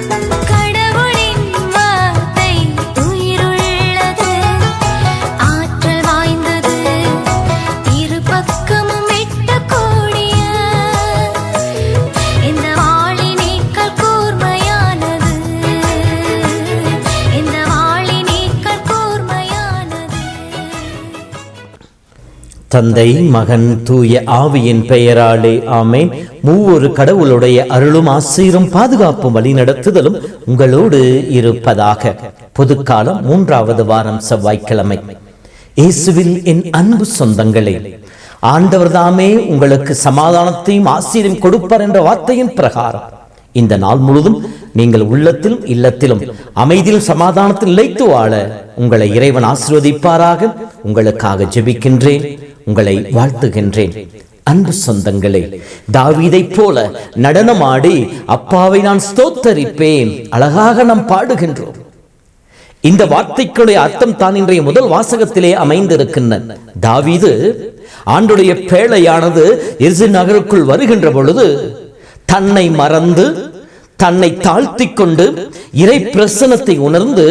Come தந்தை மகன் தூய ஆவியின் பெயராலே ஆமேன். மூவொரு கடவுளுடைய அருளும் ஆசிரியரும் பாதுகாப்பும் வழிநடத்துதலும் உங்களோடு இருப்பதாக. பொதுக்காலம் மூன்றாவது வாரம் செவ்வாய்க்கிழமை. இயேசுவில் என் அன்பு சொந்தங்களே ஆண்டவர் தாமே உங்களுக்கு சமாதானத்தையும் ஆசிரியம் கொடுப்பார் என்ற வார்த்தையின் பிரகாரம். இந்த நாள் முழுதும் நீங்கள் உள்ளத்திலும் இல்லத்திலும் அமைதியிலும் சமாதானத்தில் நிலைத்து வாழ உங்களை இறைவன் ஆசிர்வதிப்பாராக. உங்களுக்காக ஜெபிக்கின்றேன். உங்களை வாழ்த்துகின்றேன். அன்பு சொந்தங்களே தாவீதைப் போல நடனமாடி அப்பாவை நான் ஸ்தோத்தரிப்பேன். அழகாக நாம் பாடுகின்றோம். இந்த வார்த்தைக்குடைய அர்த்தம் தான் இன்றைய முதல் வாசகத்திலே அமைந்திருக்கின்றன தாவீது ஆண்டுடைய பேழையானது எரிசி நகருக்குள் வருகின்ற பொழுது தன்னை மறந்து தன்னை தாழ்த்திக் கொண்டு இறை பிரசனத்தை உணர்ந்து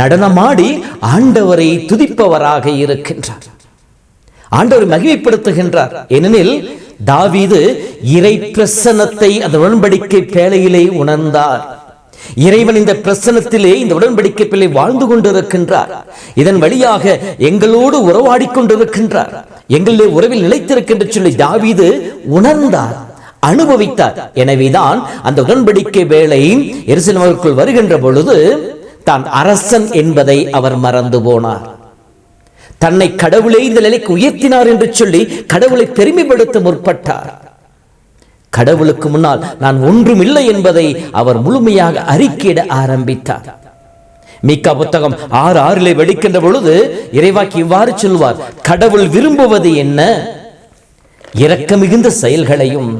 நடனமாடி ஆண்டவரை துதிப்பவராக இருக்கின்றார். ஆண்டவர் மகிமைப்படுத்துகின்றார். ஏனெனில் தாவீது இறை பிரசனத்தை அந்த உடன்படிக்கை பேழையிலே உணர்ந்தார். இறைவன் இந்த பிரசனத்திலே இந்த உடன்படிக்கை பிள்ளை வாழ்ந்து கொண்டிருக்கின்றார். இதன் வழியாக எங்களோடு உறவாடிக் கொண்டிருக்கின்றார். எங்களிலே உறவில் நிலைத்திருக்கின்ற சொல்லி தாவீது உணர்ந்தார் அனுபவித்தார். எனவேதான் அந்த உடன்படிக்கை வேலை எருசலேமுக்குள் வருகின்ற பொழுது தான் அரசன் என்பதை அவர் மறந்து போனார். தன்னை கடவுளே இந்த நிலைக்கு உயர்த்தினார் என்று சொல்லி கடவுளை பெருமைப்படுத்த முற்பட்டார். கடவுளுக்கு முன்னால் நான் ஒன்றும் இல்லை என்பதை அவர் முழுமையாக அறிக்கையிட ஆரம்பித்தார். மீக்கா புத்தகம் ஆறு ஆறிலே வெடிக்கின்ற பொழுது இறைவாக்கி இவ்வாறு சொல்வார் கடவுள் விரும்புவது என்ன? இரக்க மிகுந்த செயல்களையும்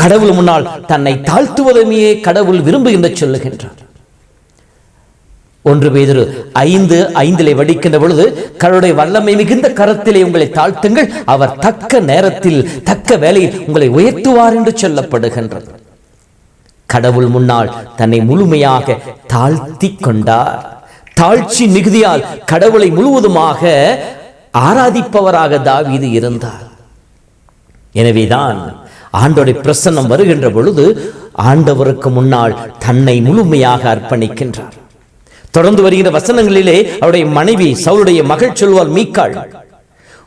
கடவுள் முன்னால் தன்னை தாழ்த்துவதையுமே கடவுள் விரும்புகின்ற சொல்லுகின்றார். ஒன்று பேதிரு ஐந்து ஐந்திலே வடிக்கின்ற பொழுது கடவுளுடைய வல்லமை மிகுந்த கரத்திலே உங்களை தாழ்த்துங்கள். அவர் தக்க நேரத்தில் தக்க வேலையில் உங்களை உயர்த்துவார் என்று சொல்லப்படுகின்றது. கடவுள் முன்னால் தன்னை முழுமையாக தாழ்த்தி கொண்டார். தாழ்ச்சி மிகுதியால் கடவுளை முழுவதுமாக ஆராதிப்பவராக தாவீது இருந்தார். எனவேதான் ஆண்டோடைய பிரசன்னம் வருகின்ற பொழுது ஆண்டவருக்கு முன்னால் தன்னை முழுமையாக அர்ப்பணிக்கின்றார். தொடர்ந்து வருகிற வசனங்களிலே அவருடைய மனைவி சவுளுடைய மகள் சொல்வாள் மீக்காள்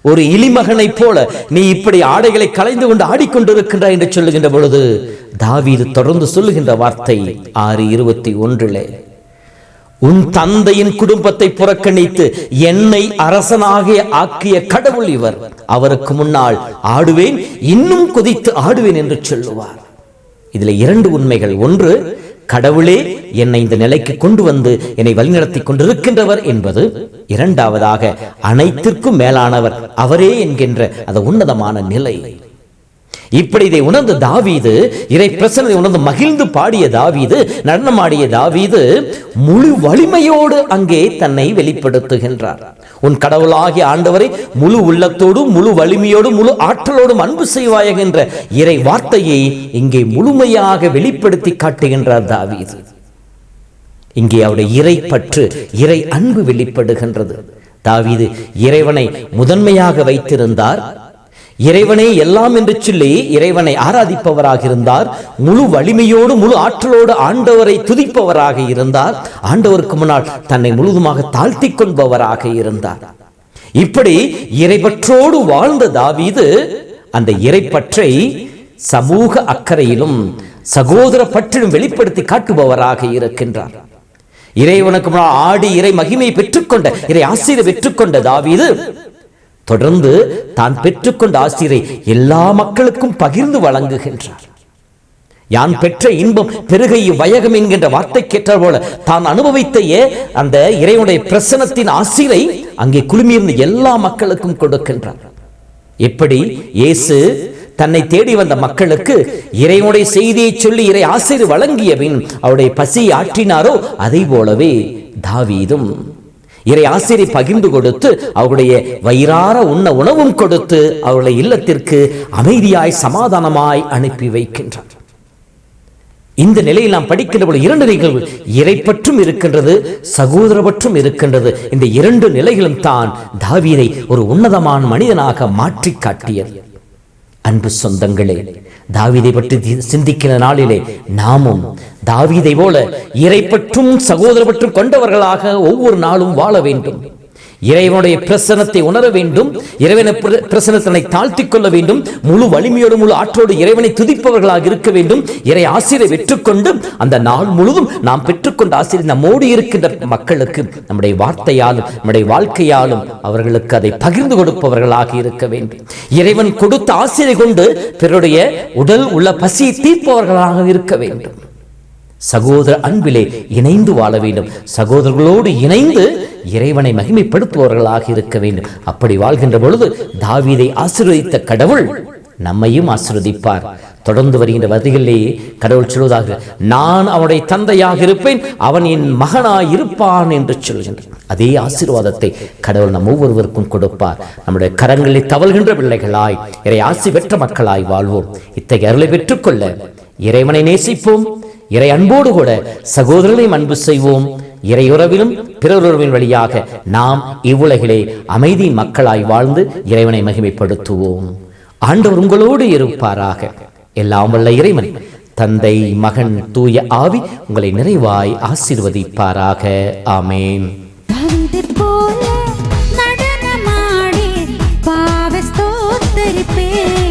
ஒரு இளிமகனைப் போல நீ இப்படி ஆடைகளை கலைந்து கொண்டு ஆடிக்கொண்டிருக்கின்றாய் என்று சொல்லுகின்ற பொழுது தாவீது தொடர்ந்து சொல்லுகின்ற வார்த்தை ஆறு இருபத்தி ஒன்றிலே உன் தந்தையின் குடும்பத்தை புறக்கணித்து என்னை அரசனாக ஆக்கிய கடவுள் இவர். அவருக்கு முன்னால் ஆடுவேன் இன்னும் கொதித்து ஆடுவேன் என்று சொல்லுவார். இதுல இரண்டு உண்மைகள். ஒன்று கடவுளே என்னை இந்த நிலைக்கு கொண்டு வந்து என்னை வழிநடத்தி கொண்டிருக்கின்றவர் என்பது இரண்டாவதாக அனைத்திற்கும் மேலானவர் அவரே என்கின்ற அந்த உன்னதமான நிலை. இப்படி இதை உணர்ந்த தாவீது இறை பிரசனத்தை உணர்ந்து மகிழ்ந்து பாடிய தாவீது நடனமாடிய தாவீது முழு வலிமையோடு அங்கே தன்னை வெளிப்படுத்துகின்றார். உன் கடவுளாகிய ஆண்டவரை முழு உள்ளத்தோடும் முழு வலிமையோடும் முழு ஆற்றலோடும் அன்பு செய்வாய் என்ற இறை வார்த்தையை இங்கே முழுமையாக வெளிப்படுத்தி காட்டுகின்றார் தாவீது. இங்கே அவருடைய இறை பற்று இறை அன்பு வெளிப்படுகின்றது. தாவீது இறைவனை முதன்மையாக வைத்திருந்தார். இறைவனே எல்லாம் என்று சொல்லி இறைவனை ஆராதிப்பவராக இருந்தார். முழு வலிமையோடு முழு ஆற்றலோடு ஆண்டவரை துதிப்பவராக இருந்தார். ஆண்டவருக்கு முன்னால் தன்னை முழுதுமாக தாழ்த்தி கொள்பவராக இருந்தார். இப்படி இறைபற்றோடு வாழ்ந்த தாவீது அந்த இறைப்பற்றை சமூக அக்கறையிலும் சகோதர பற்றிலும் வெளிப்படுத்தி காட்டுபவராக இருக்கின்றார். இறைவனுக்கு முன்னால் ஆடி இறை மகிமை பெற்றுக்கொண்ட இறை ஆசிரியர் பெற்றுக்கொண்ட தாவீது தொடர்ந்து தான் பெற்றுக்கொண்ட ஆசிரியரை எல்லா மக்களுக்கும் பகிர்ந்து வழங்குகின்றார். யான் பெற்ற இன்பம் பெருகை வயகம் என்கின்ற வார்த்தை கேட்டால் போல தான் அனுபவித்தையே அந்த இறைவனுடைய பிரசனத்தின் ஆசிரை அங்கே குழுமியிருந்த எல்லா மக்களுக்கும் கொடுக்கின்றார். எப்படி? இயேசு தன்னை தேடி வந்த மக்களுக்கு இறைவனுடைய செய்தியை சொல்லி இறை ஆசிரியர் வழங்கிய பின் அவருடைய பசியை ஆற்றினாரோ அதை போலவே தாவீதும் இறை ஆசிரியை பகிர்ந்து கொடுத்து அவருடைய வயிறார உண்ண உணவும் கொடுத்து அவருடைய இல்லத்திற்கு அமைதியாய் சமாதானமாய் அனுப்பி வைக்கின்றார். இந்த நிலையில் நாம் படிக்கின்ற பொழுது இரண்டு நிலைகள் இறைப்பற்றும் இருக்கின்றது சகோதரப்பற்றும் இருக்கின்றது. இந்த இரண்டு நிலைகளும் தான் தாவீரை ஒரு உன்னதமான மனிதனாக மாற்றி காட்டியது அன்பு சொந்தங்களே தாவீதை பற்றி சிந்திக்கிற நாளிலே நாமும் தாவீதை போல இறைப்பற்றும் சகோதரப்பற்றும் கொண்டவர்களாக ஒவ்வொரு நாளும் வாழ வேண்டும். இறைவனுடைய பிரசனத்தை உணர வேண்டும் இறைவனை பிரசனத்தினை தாழ்த்திக் கொள்ள வேண்டும் முழு வலிமையோடு முழு ஆற்றோடு இறைவனை துதிப்பவர்களாக இருக்க வேண்டும் இறை ஆசிரியை பெற்றுக்கொண்டு அந்த நாள் முழுதும் நாம் பெற்றுக்கொண்ட ஆசிரியர் நம்மோடு இருக்கின்ற மக்களுக்கு நம்முடைய வார்த்தையாலும் நம்முடைய வாழ்க்கையாலும் அவர்களுக்கு அதை பகிர்ந்து கொடுப்பவர்களாக இருக்க வேண்டும். இறைவன் கொடுத்த ஆசிரியை கொண்டு பிறருடைய உடல் உள்ள பசியை தீர்ப்பவர்களாக இருக்க வேண்டும். சகோதர அன்பிலே இணைந்து வாழ வேண்டும். சகோதரர்களோடு இணைந்து இறைவனை மகிமைப்படுத்துபவர்களாக இருக்க வேண்டும். அப்படி வாழ்கின்ற பொழுது தாவீதை ஆசீர்வதித்த கடவுள் நம்மையும் ஆசிர்வதிப்பார். தொடர்ந்து வருகின்ற வரிகளிலேயே கடவுள் சொல்வதாக நான் அவனுடைய தந்தையாக இருப்பேன் அவன் என் மகனாய் இருப்பான் என்று சொல்கின்றான் அதே ஆசீர்வாதத்தை கடவுள் நம் ஒவ்வொருவருக்கும் கொடுப்பார். நம்முடைய கரங்களில் தவழ்கின்ற பிள்ளைகளாய் இறை ஆசி பெற்ற மக்களாய் வாழ்வோம். இத்தகைய அருளை பெற்றுக்கொள்ள இறைவனை நேசிப்போம். இறை அன்போடு கூட சகோதரர்களையும் அன்பு செய்வோம். இறையுறவிலும் பிறருறவின் வழியாக நாம் இவ்வுலகிலே அமைதி மக்களாய் வாழ்ந்து இறைவனை மகிமைப்படுத்துவோம். ஆண்டவர் உங்களோடு இருப்பாராக. எல்லாம் வல்ல இறைவன் தந்தை மகன் தூய ஆவி உங்களை நிறைவாய் ஆசிர்வதிப்பாராக. ஆமேன். பாவ ஸ்தோத்தரிப்பே